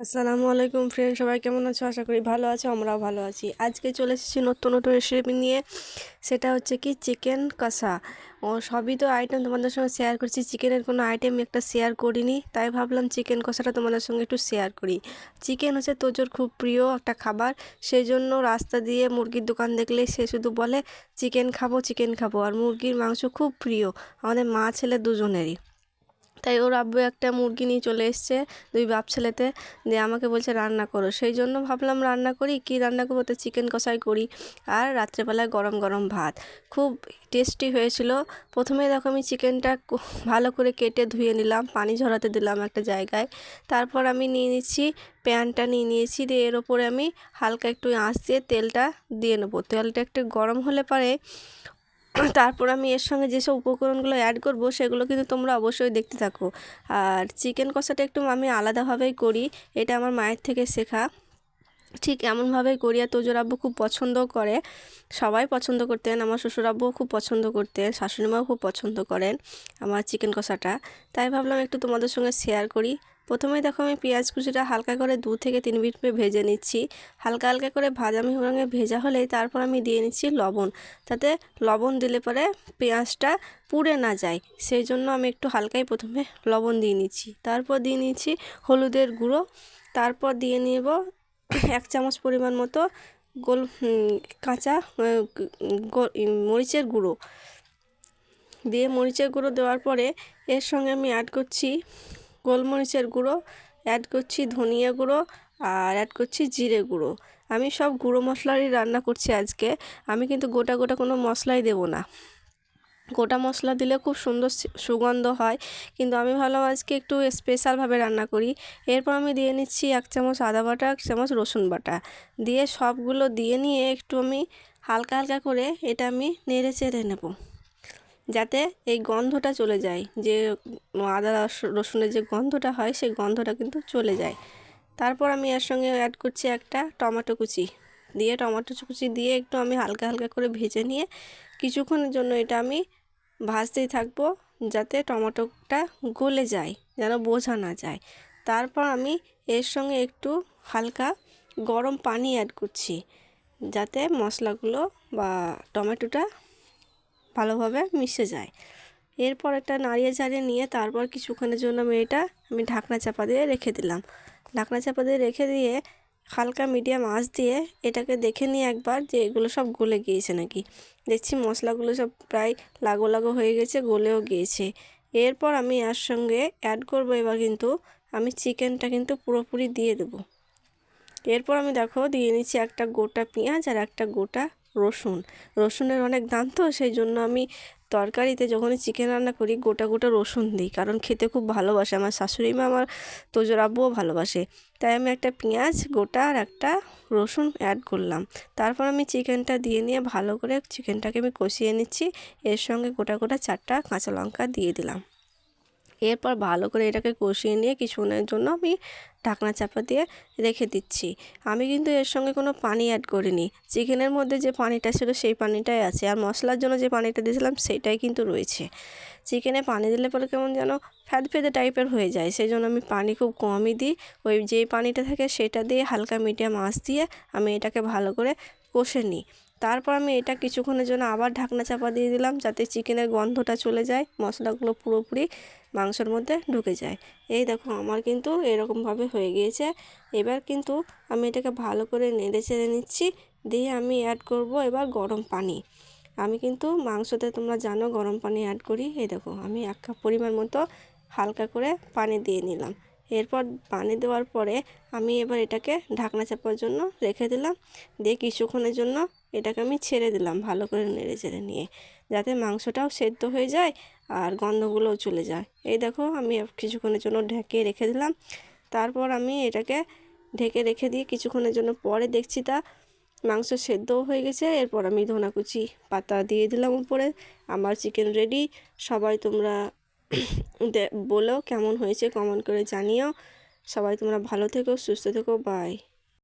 আসসালামু আলাইকুম ফ্রেন্ড সবাই কেমন আছো? আশা করি ভালো আছো, আমরাও ভালো আছি। আজকে চলে এসেছি নতুন নতুন রেসিপি নিয়ে। সেটা হচ্ছে কি চিকেন কষা। ও, সবই তো আইটেম তোমাদের সঙ্গে শেয়ার করছি। চিকেনের কোনো আইটেম একটা শেয়ার করিনি, তাই ভাবলাম চিকেন কষাটা তোমাদের সঙ্গে একটু শেয়ার করি। চিকেন হচ্ছে তোজোর খুব প্রিয় একটা খাবার। সেই জন্য রাস্তা দিয়ে মুরগির দোকান দেখলেই সে শুধু বলে চিকেন খাব চিকেন খাব। আর মুরগির মাংস খুব প্রিয়। আমাদের মা ছেলে দুজনেরই। তাই ওর আব্বু একটা মুরগি নিয়ে চলে এসছে দুই বাপ ছেলেতে, দিয়ে আমাকে বলছে, রান্না করো। সেই জন্য ভাবলাম রান্না করি, কি রান্না করব? তো চিকেন কষাই করি আর রাত্রেবেলায় গরম গরম ভাত। খুব টেস্টি হয়েছিল। প্রথমে দেখো আমি চিকেনটা ভালো করে কেটে ধুয়ে নিলাম, পানি ঝরাতে দিলাম একটা জায়গায়। তারপর আমি নিয়ে নিচ্ছি, প্যানটা নিয়ে নিয়েছি, দিয়ে এর ওপরে আমি হালকা একটু আঁচ দিয়ে তেলটা দিয়ে নেব। তেলটা একটু গরম হলে পরে তারপর আমি এর সঙ্গে যেসব উপকরণগুলো অ্যাড করব, সেগুলো কিন্তু তোমরা অবশ্যই দেখতে থাকো। আর চিকেন কষাটা একটু আমি আলাদাভাবেই করি, এটা আমার মায়ের থেকে শেখা। ঠিক এমনভাবেই করি আর তোজোর আব্বু খুব পছন্দও করে। সবাই পছন্দ করতেন, আমার শ্বশুর আব্বুও খুব পছন্দ করতেন, শাশুড়িমাও খুব পছন্দ করেন আমার চিকেন কষাটা। তাই ভাবলাম একটু তোমাদের সঙ্গে শেয়ার করি। প্রথমেই দেখো আমি পেঁয়াজ কুচিটা হালকা করে দু থেকে তিন মিনিট ভেজে নিচ্ছি। হালকা হালকা করে ভাজামি রঙে ভেজা হলেই তারপর আমি দিয়ে নিচ্ছি লবণ। তাতে লবণ দিলে পরে পেঁয়াজটা পুড়ে না যায়। সেই জন্য আমি একটু হালকাই প্রথমে লবণ দিয়ে নিচ্ছি। তারপর দিয়ে নিচ্ছি হলুদের গুঁড়ো। তারপর দিয়ে নেব এক চামচ পরিমাণ মতো গোল কাঁচা মরিচের গুঁড়ো। দিয়ে মরিচের গুঁড়ো দেওয়ার পরে এর সঙ্গে আমি অ্যাড করছি গোলমরিচের গুঁড়ো অ্যাড করছি ধনিয়া গুঁড়ো আর অ্যাড করছি জিরে গুঁড়ো। আমি সব গুঁড়ো মশলারই রান্না করছি আজকে। আমি কিন্তু গোটা গোটা কোনো মশলাই দেবো না। গোটা মশলা দিলে খুব সুন্দর সুগন্ধ হয়। কিন্তু আমি ভাবলাম আজকে একটু স্পেশালভাবে রান্না করি। এরপর আমি দিয়ে নিচ্ছি এক চামচ আদা বাটা, এক চামচ রসুন বাটা। দিয়ে সবগুলো দিয়ে নিয়ে একটু আমি হালকা হালকা করে এটা আমি নেড়ে চেড়ে নেব। যাতে এই গন্ধটা চলে যায়, যে আদা রসুনের যে গন্ধটা হয়, সেই গন্ধটা কিন্তু চলে যায়। তারপর আমি এর সঙ্গে অ্যাড করছি একটা টমেটো কুচি। দিয়ে টমেটো কুচি দিয়ে একটু আমি হালকা হালকা করে ভেজে নিয়ে কিছুক্ষণের জন্য এটা আমি ভাজতেই থাকব, যাতে টমেটোটা গলে যায়, যেন বোঝা না যায়। তারপর আমি এর সঙ্গে একটু হালকা গরম পানি অ্যাড করছি, যাতে মশলাগুলো বা টমেটোটা ভালোভাবে মিশে যায়। এরপর একটা নাড়িয়ে চাড়িয়ে নিয়ে তারপর কিছুক্ষণের জন্য আমি এটা আমি ঢাকনা চাপা দিয়ে রেখে দিলাম। ঢাকনা চাপা দিয়ে রেখে দিয়ে হালকা মিডিয়াম আঁচ দিয়ে এটাকে দেখে নিয়ে একবার যে এগুলো সব গলে গিয়েছে নাকি। দেখছি মশলাগুলো সব প্রায় লাগো লাগো হয়ে গেছে, গলেও গিয়েছে। এরপর আমি এর সঙ্গে অ্যাড করব এবার কিন্তু আমি চিকেনটা কিন্তু পুরোপুরি দিয়ে দেবো। এরপর আমি দেখো দিয়ে নিচ্ছি একটা গোটা পেঁয়াজ আর একটা গোটা রসুন। রসুনের অনেক দাম তো সেই জন্য আমি তরকারিতে যখনই চিকেন রান্না করি, গোটা গোটা রসুন দিই। কারণ খেতে খুব ভালোবাসে আমার শাশুড়ি মা, আমার তোজোর আব্বুও ভালোবাসে। তাই আমি একটা পেঁয়াজ, গোটা আর একটা রসুন অ্যাড করলাম। তারপর আমি চিকেনটা দিয়ে নিয়ে ভালো করে চিকেনটাকে আমি কষিয়ে নিচ্ছি। এর সঙ্গে গোটা গোটা চারটা কাঁচা লঙ্কা দিয়ে দিলাম। এরপর ভালো করে এটাকে কষিয়ে নিয়ে কিছুক্ষণের জন্য আমি ঢাকনা চাপা দিয়ে রেখে দিচ্ছি। আমি কিন্তু এর সঙ্গে কোনো পানি অ্যাড করিনি। চিকেনের মধ্যে যে পানিটা ছিল সেই পানিটাই আছে। আর মশলার জন্য যে পানিটা দিয়েছিলাম সেটাই কিন্তু রয়েছে। চিকেনে পানি দিলে পরে কেমন যেন ফ্যাদ ফেদে টাইপের হয়ে যায়। সেই জন্য আমি পানি খুব কমই দিই। ওই যেই পানিটা থাকে সেটা দিয়ে হালকা মিডিয়াম আঁচ দিয়ে আমি এটাকে ভালো করে কষে নিই। তারপর আমি এটা কিছুক্ষণের জন্য আবার ঢাকনা চাপা দিয়ে দিলাম যাতে চিকেনের গন্ধটা চলে যায়, মশলাগুলো পুরোপুরি মাংসর মধ্যে ঢুকে যায়। এই দেখো, আমার কিন্তু এরকমভাবে হয়ে গিয়েছে। এবার কিন্তু আমি এটাকে ভালো করে নেড়ে চেড়ে নিচ্ছি, দিয়ে আমি অ্যাড করব এবার গরম পানি। আমি কিন্তু মাংসতে তোমরা জানো গরম পানি অ্যাড করি। এই দেখো, আমি এক কাপ পরিমাণ মতো হালকা করে পানি দিয়ে নিলাম। এরপর পানি দেওয়ার পরে আমি এবার এটাকে ঢাকনা চাপার জন্য রেখে দিলাম। দিয়ে কিছুক্ষণের জন্য এটাকে আমি ছেড়ে দিলাম ভালো করে নেড়ে চেড়ে নিয়ে, যাতে মাংসটাও সেদ্ধ হয়ে যায় আর গন্ধগুলোও চলে যায়। এই দেখো আমি কিছুক্ষণের জন্য ঢেকে রেখে দিলাম। তারপর আমি এটাকে ঢেকে রেখে দিয়ে কিছুক্ষণের জন্য পরে দেখছি তা মাংস সেদ্ধও হয়ে গেছে। এরপর আমি ধনাকুচি পাতা দিয়ে দিলাম উপরে। আমার চিকেন রেডি। সবাই তোমরা বলো কেমন হয়েছে কমেন্ট করে জানিও। সবাই তোমরা ভালো থেকো সুস্থ থেকো বাই